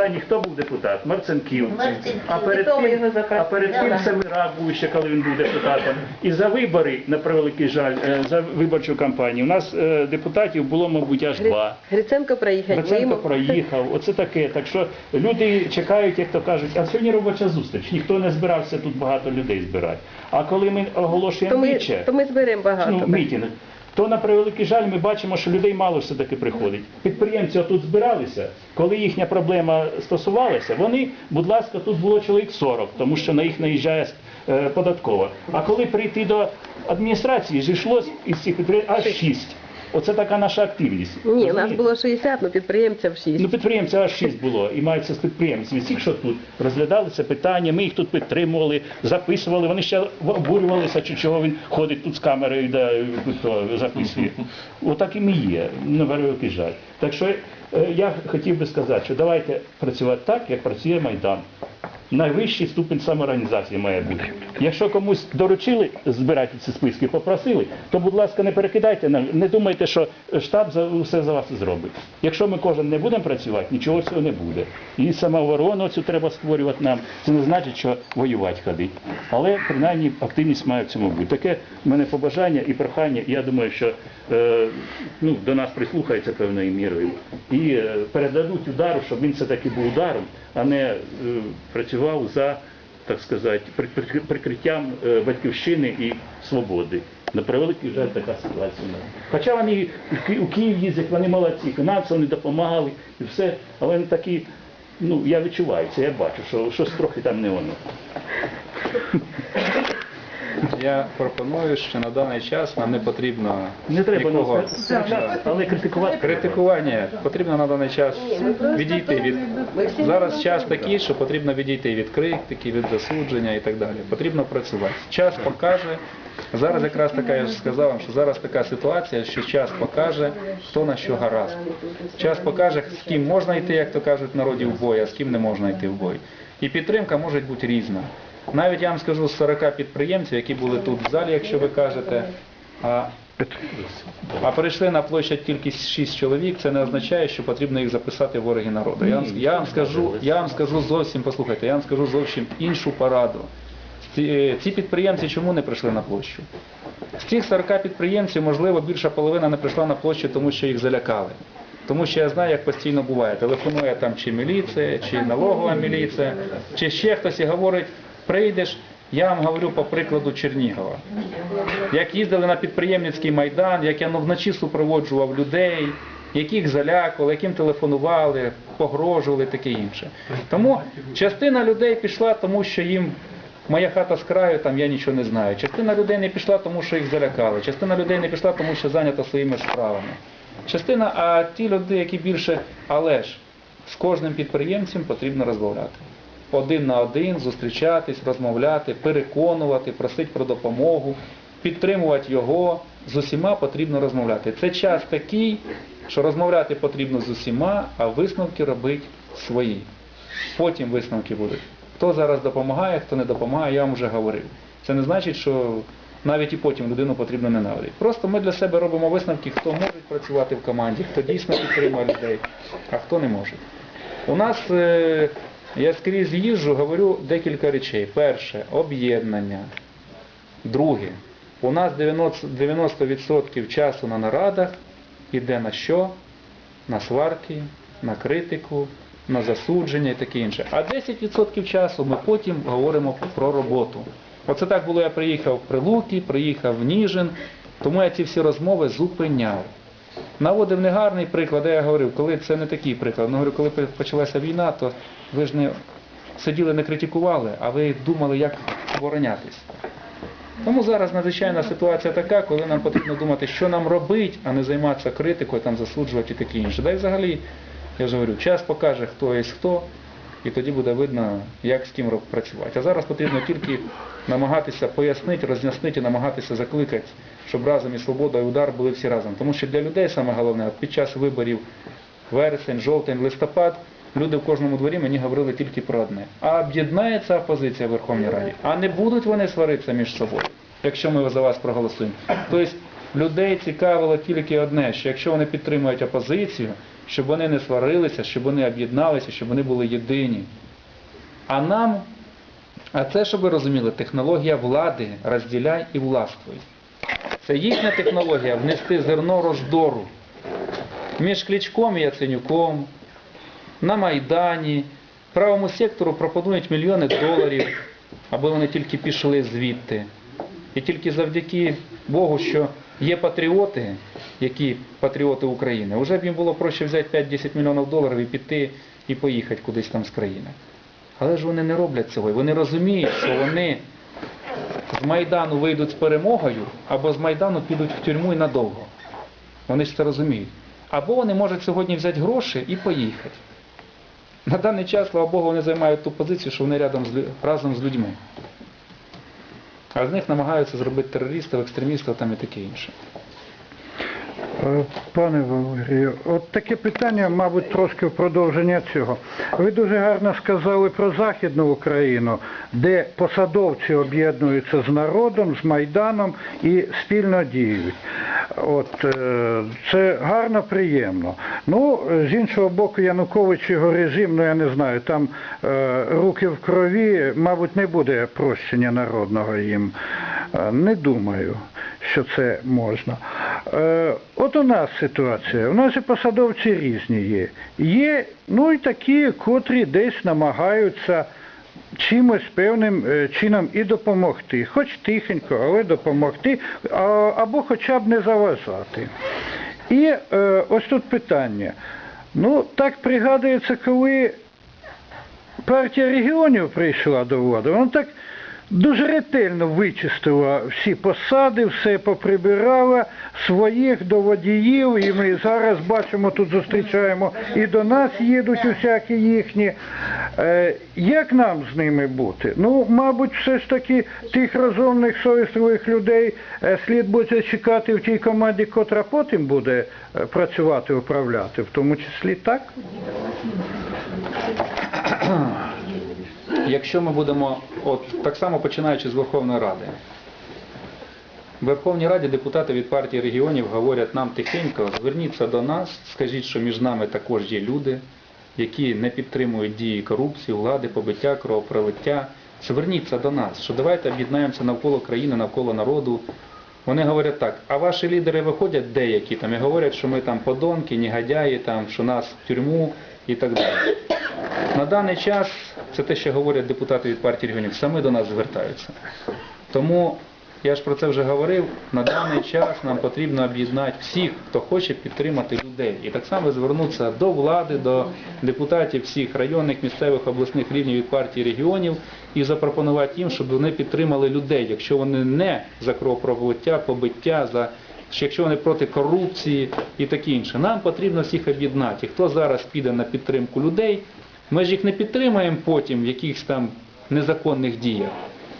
останній хто був депутат? Марцинків. Марцинків. А перед тим, його запросили. а перед тим Да. Семирак був ще, коли він був депутатом. І за вибори, на превеликий жаль, е, за виборчу кампанію, у нас е, депутатів було, мабуть, аж два. Гриценко проїхав Гриценко проїхав, оце таке. Так що люди чекають, як то кажуть, а сьогодні робоча зустріч. Ніхто не збирався тут багато людей збирати. А коли ми То оголошуємо ми, то ми зберемо багато. ну, так. мітинг, то на превеликий жаль ми бачимо, що людей мало все-таки приходить. Підприємці тут збиралися, коли їхня проблема стосувалася, вони, будь ласка, тут було чоловік 40, тому що на їх наїжджає е, податкова. А коли прийти до адміністрації, зійшлось із цих підприємців аж 6. Оце така наша активність. Ні, нас було 60, ну підприємців 6. Ну, підприємців аж шість було, і мається з підприємців. Всіх, що тут розглядали це питання, ми їх тут підтримували, записували. Вони ще обурювалися, чи чого він ходить тут з камерою, де то записує. Отак і ми є, на великий жаль. Так що е, я хотів би сказати, що давайте працювати так, як працює Майдан. Найвищий ступінь самоорганізації має бути. Якщо комусь доручили збирати ці списки, попросили, то, будь ласка, не перекидайте нам, не думайте, що штаб все за вас зробить. Якщо ми кожен не будемо працювати, нічого цього не буде. І самооборону цю треба створювати нам. Це не значить, що воювати ходить. Але принаймні активність має в цьому бути. Таке в мене побажання і прохання. Я думаю, що е, ну, до нас прислухаються певною мірою і е, передадуть удару, щоб він все-таки був ударом, а не е, працював за, так сказати, при- при- прикриттям е, батьківщини і свободи. На превеликий жаль, така ситуація. Хоча вони у Київ їздять, вони молодці, фінансово вони допомагали і все, але вони такі, ну я відчуваю це, я бачу, що щось трохи там не воно. Я пропоную, що на даний час нам не потрібно Не треба нікого нас але критикувати. критикування. Потрібно на даний час відійти від зараз час такий, що потрібно відійти від критики, від засудження і так далі. Потрібно працювати. Час покаже. Зараз якраз така, я ж сказав вам, що зараз така ситуація, що час покаже, хто на що гаразд. Час покаже, з ким можна йти, як то кажуть народі, в бой, а з ким не можна йти в бой. І підтримка може бути різна. Навіть я вам скажу з 40 підприємців, які були тут в залі, якщо ви кажете, а, а прийшли на площадь тільки 6 чоловік, це не означає, що потрібно їх записати в вороги народу. Я вам, я вам скажу, я вам скажу зовсім, послухайте, я вам скажу зовсім іншу пораду. Ці, ці підприємці чому не прийшли на площу? З цих 40 підприємців, можливо, більша половина не прийшла на площу, тому що їх залякали. Тому що я знаю, як постійно буває. Телефонує там чи міліція, чи налогова міліція, чи ще хтось і говорить, прийдеш. Я вам говорю по прикладу Чернігова. Як їздили на підприємницький майдан, як я ну, вночі супроводжував людей, яких залякували, яким телефонували, погрожували, таке інше. Тому частина людей пішла, тому що їм моя хата з краю, там я нічого не знаю. Частина людей не пішла, тому що їх залякали. Частина людей не пішла, тому що зайнята своїми справами. Частина, а ті люди, які більше, але ж з кожним підприємцем потрібно розмовляти. Один на один зустрічатись, розмовляти, переконувати, просити про допомогу, підтримувати його. З усіма потрібно розмовляти. Це час такий, що розмовляти потрібно з усіма, а висновки робити свої. Потім висновки будуть. Хто зараз допомагає, хто не допомагає, я вам вже говорив. Це не значить, що навіть і потім людину потрібно ненавидіти. Просто ми для себе робимо висновки, хто може працювати в команді, хто дійсно підтримує людей, а хто не може. У нас, е, я скрізь їжджу, говорю декілька речей. Перше об'єднання. Друге, у нас 90%, 90% часу на нарадах іде на що? На сварки, на критику, на засудження і таке інше. А 10% часу ми потім говоримо про роботу. Оце так було, я приїхав в Прилуки, приїхав в Ніжин, тому я ці всі розмови зупиняв. Наводив негарний приклад, я говорив, коли це не такий приклад. Ну, говорю, коли почалася війна, то ви ж не сиділи, не критикували, а ви думали, як оборонятись. Тому зараз надзвичайна ситуація така, коли нам потрібно думати, що нам робити, а не займатися критикою, там засуджувати і таке інше. Да і взагалі, я ж говорю, час покаже, хто є хто, і тоді буде видно, як з ким працювати. А зараз потрібно тільки намагатися пояснити, роз'яснити, намагатися закликати, щоб разом і свобода, і удар були всі разом. Тому що для людей саме головне, під час виборів вересень, жовтень, листопад, люди в кожному дворі мені говорили тільки про одне. А об'єднається опозиція в Верховній Раді, а не будуть вони сваритися між собою, якщо ми за вас проголосуємо. Тобто людей цікавило тільки одне, що якщо вони підтримують опозицію, щоб вони не сварилися, щоб вони об'єдналися, щоб вони були єдині. А нам, а це, щоб ви розуміли, технологія влади розділяй і властвуй. Це їхня технологія внести зерно роздору між Кличком і Яценюком, на Майдані, правому сектору пропонують мільйони доларів, аби вони тільки пішли звідти. І тільки завдяки Богу, що є патріоти, які патріоти України, вже б їм було проще взяти 5-10 мільйонів доларів і піти і поїхати кудись там з країни. Але ж вони не роблять цього. Вони розуміють, що вони з Майдану вийдуть з перемогою, або з Майдану підуть в тюрму і надовго. Вони ж це розуміють. Або вони можуть сьогодні взяти гроші і поїхати. На даний час, слава Богу, вони займають ту позицію, що вони рядом з, разом з людьми. А з них намагаються зробити терористів, екстремістів там і таке інше. Е, Пане Валерію, от таке питання, мабуть, трошки в продовження цього. Ви дуже гарно сказали про Західну Україну, де посадовці об'єднуються з народом, з Майданом і спільно діють. От, е, це гарно, приємно. Ну, з іншого боку, Янукович його режим, ну я не знаю, там е, руки в крові, мабуть, не буде прощення народного їм. Е, Не думаю, що це можна. Е, От у нас ситуація. У нас і посадовці різні є. Є, ну і такі, котрі десь намагаються чимось певним е, чином і допомогти. Хоч тихенько, але допомогти, або хоча б не заважати. І е, ось тут питання. Ну, так пригадується, коли партія регіонів прийшла до влади, вона так дуже ретельно вичистила всі посади, все поприбирала, своїх до водіїв, і ми зараз бачимо, тут зустрічаємо, і до нас їдуть усякі їхні. Е, як нам з ними бути? Ну, мабуть, все ж таки тих розумних, совісливих людей е, слід буде чекати в тій команді, котра потім буде е, працювати, управляти, в тому числі так? Якщо ми будемо, от так само починаючи з Верховної Ради. В Верховній Раді депутати від партії регіонів говорять нам тихенько, зверніться до нас, скажіть, що між нами також є люди, які не підтримують дії корупції, влади, побиття, кровопролиття. Зверніться до нас, що давайте об'єднаємося навколо країни, навколо народу. Вони говорять так, а ваші лідери виходять деякі там і говорять, що ми там подонки, негодяї, там, що нас в тюрму і так далі. На даний час, це те, що говорять депутати від партії регіонів, саме до нас звертаються. Тому, я ж про це вже говорив, на даний час нам потрібно об'єднати всіх, хто хоче підтримати людей. І так само звернутися до влади, до депутатів всіх районних, місцевих, обласних рівнів від партії регіонів і запропонувати їм, щоб вони підтримали людей, якщо вони не за кровопролиття, побиття, за якщо вони проти корупції і таке інше. Нам потрібно всіх об'єднати. І Хто зараз піде на підтримку людей, ми ж їх не підтримаємо потім в якихось там незаконних діях.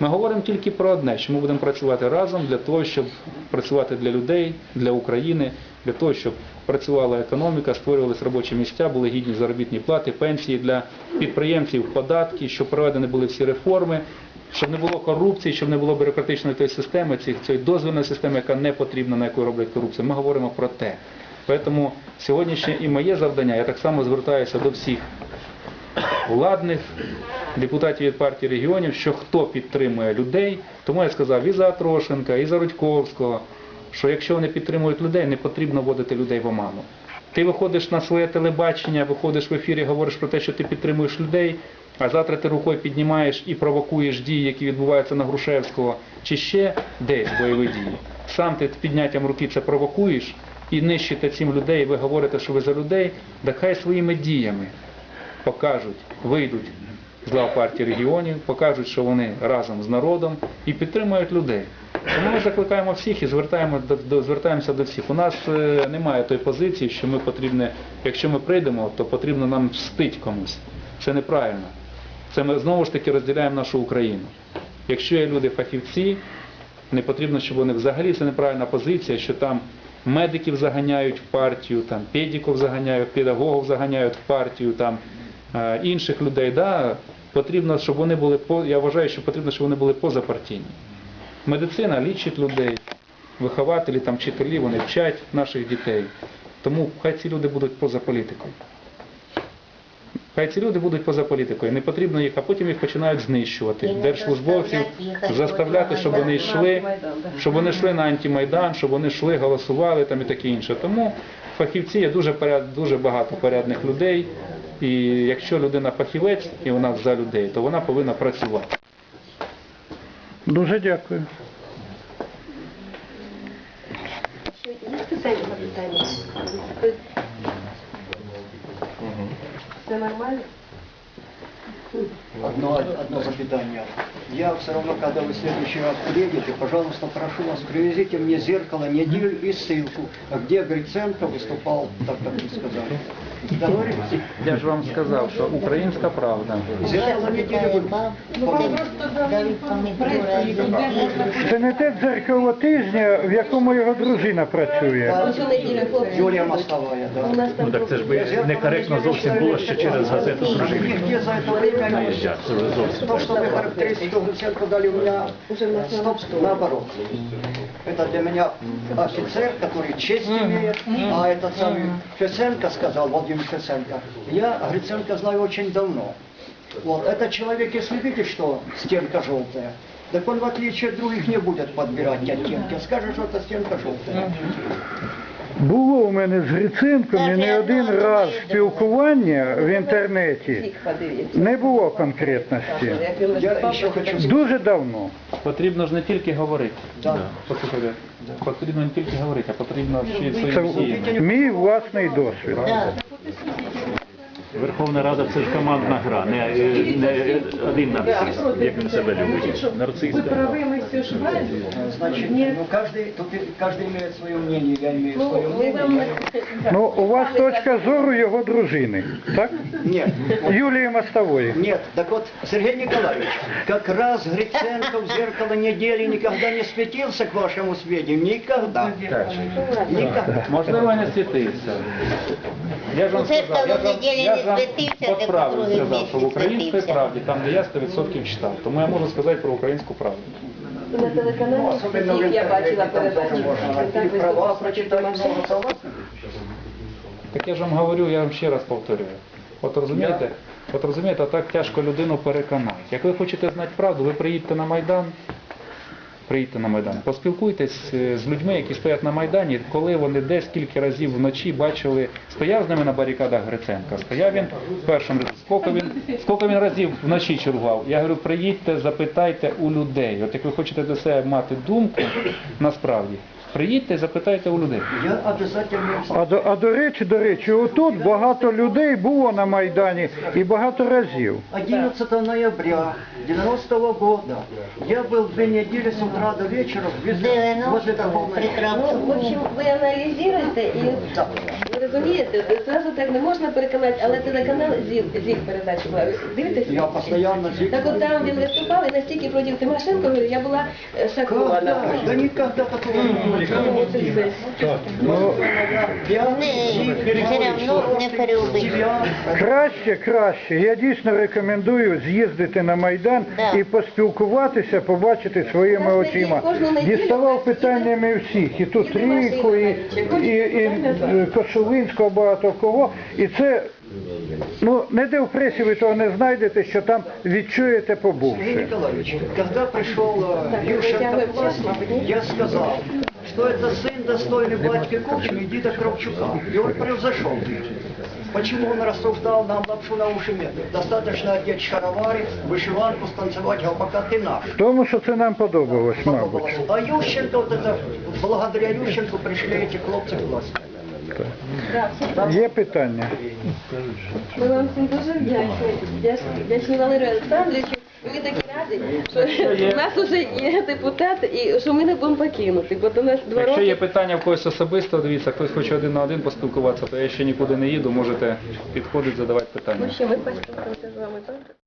Ми говоримо тільки про одне, що ми будемо працювати разом для того, щоб працювати для людей, для України, для того, щоб працювала економіка, створювалися робочі місця, були гідні заробітні плати, пенсії для підприємців, податки, щоб проведені були всі реформи, щоб не було корупції, щоб не було бюрократичної тої системи, цієї дозвільної системи, яка не потрібна, на яку роблять корупцію. Ми говоримо про те. Тому сьогоднішнє і моє завдання, я так само звертаюся до всіх владних депутатів від партії регіонів, що хто підтримує людей, тому я сказав і за Трошенка, і за Рудьковського, що якщо вони підтримують людей, не потрібно вводити людей в оману. Ти виходиш на своє телебачення, виходиш в ефірі, говориш про те, що ти підтримуєш людей, а завтра ти рукою піднімаєш і провокуєш дії, які відбуваються на Грушевського, чи ще десь бойові дії. Сам ти підняттям руки це провокуєш і нищите цим людей, ви говорите, що ви за людей, так хай своїми діями покажуть, вийдуть з лав партії регіонів, покажуть, що вони разом з народом і підтримують людей. Тому ми закликаємо всіх і звертаємо до, до- звертаємося до всіх. У нас е, немає тої позиції, що ми потрібне, якщо ми прийдемо, то потрібно нам мстить комусь. Це неправильно. Це ми знову ж таки розділяємо нашу Україну. Якщо є люди фахівці, не потрібно, щоб вони взагалі це неправильна позиція, що там медиків заганяють в партію, там педиків заганяють, педагогів заганяють в партію, там е, інших людей. Да, потрібно, щоб вони були. Я вважаю, що потрібно, щоб вони були позапартійні. Медицина лічить людей, вихователі, там вчителі, вони вчать наших дітей. Тому хай ці люди будуть поза політикою. Хай ці люди будуть поза політикою, не потрібно їх, а потім їх починають знищувати. Держслужбовців заставляти, щоб вони йшли, щоб вони йшли на антимайдан, щоб вони йшли, голосували там і таке інше. Тому фахівці є дуже поряд, дуже багато порядних людей. І якщо людина фахівець і вона за людей, то вона повинна працювати. Дуже дякую. Є питання запитання? Все нормально? Одно, одно запитание. Я все равно, когда вы в следующий раз приедете, пожалуйста, прошу вас, привезите мне зеркало, неделю и ссылку, где Гриценко выступал, так как вы сказали. Договорились? Я ж вам сказав, що українська правда. Зеркало недели вы Це не те дзеркало тижня, в якому його дружина працює. Ось неділю, хлопці. Юлия Мостовая, У да. нас там Ну так це ж би некоректно зовсім було ще через газету дружини. Нигде за это время не Наїжджати, це вже зовсім. То, что вы характеристику Гриценко дали, у меня стоп, наоборот. Это для меня офицер, который честь имеет, а этот самый Фесенко сказал, Владимир Фесенко, я Гриценко знаю очень давно. Вот, этот человек, если видит, что стенка желтая, так он, в отличие от других, не будет подбирать оттенки, скажет, что это стенка желтая. Було у мене з Гриценком і не один раз спілкування в інтернеті. Не було конкретності. Я виступав, хочу Дуже давно. Потрібно ж не тільки говорити. Да. Послухайте, потрібно не тільки говорити, а потрібно ще й Це своїм діями. мій власний досвід. Верховна Рада це ж командна гра, не, не один нарцис, як він себе любить. Нарцис. Значит, ну каждый, тут и- каждый имеет свое мнение, я имею свое мнение. Ну, у вас точка зору його дружини, так? Нет, Юлії Мостової. Нет, так вот, Сергей Николаевич, как раз Гриценко в зеркало недели никогда не светился, к вашему сведению, никогда. Никогда. Можливо, не світився. Я ж вам сказав, я ж вам, я не ж вам от правду сказав, що в українській правді, там де я 100% читав, тому я можу сказати про українську правду. на телеканалі, Особенно в я бачила Він так проти согласны. Так я ж вам говорю, я вам ще раз повторюю. От розумієте, от розумієте, так тяжко людину переконати. Як ви хочете знати правду, ви приїдьте на Майдан, приїдьте на Майдан, поспілкуйтесь е, з людьми, які стоять на Майдані, коли вони десь кілька разів вночі бачили, стояв з ними на барикадах Гриценка, стояв він першим разом, скільки він, скільки він разів вночі чергував. Я говорю, приїдьте, запитайте у людей. От як ви хочете до себе мати думку, насправді, приїдьте, запитайте у людей. Я обязательно... А до, а до речі, до речі, отут багато людей було на Майдані і багато разів. 11 ноября 90 года я был две недели с утра до вечера везде, возле 90-го Верховной Рады. прекрасно. Ну, в общем, ви аналізуєте і ви розумієте, зразу так не можна переконати, але телеканал ЗІЛ, ЗІЛ передача була. Ви Дивитесь? Я постоянно здесь. Так от там він виступав і настільки проти Тимошенко, говорю, я була е, шокована. Когда? Да никогда такого не было. Все. Одно не краще, краще. Я дійсно рекомендую з'їздити на Майдан Да. і поспілкуватися, побачити своїми очима. Діставав питаннями всіх, і тут Ріку, і, і, і, е, багато кого. І це, ну, не де в пресі ви того не знайдете, що там відчуєте Сергей побувши. Николаевич, когда пришел э, Так, Ющенко вытягиваем к власти, честно, нет? я сказал, что это сын достойный батьки Кучмы и Дида Кравчука. И он превзошел их. Почему он рассуждал, нам лапшу на уши нет? Достаточно одеть шаровары, вышиванку, станцевать гопака, ты наш. Тому що це нам подобалось, мабуть. А Ющенко, вот это, благодаря Ющенку пришли эти хлопцы к власти. Є питання? Ми вам всім дуже вдячні. Вдячні, Валерію Олександровичу. Ми такі раді, що у нас вже є депутат і що ми не будемо покинути, бо до нас два Якщо є питання в когось особисто, дивіться, хтось хоче один на один поспілкуватися, то я ще нікуди не їду, можете підходити, задавати питання. Ну що, ми поспілкуємося з вами, добре?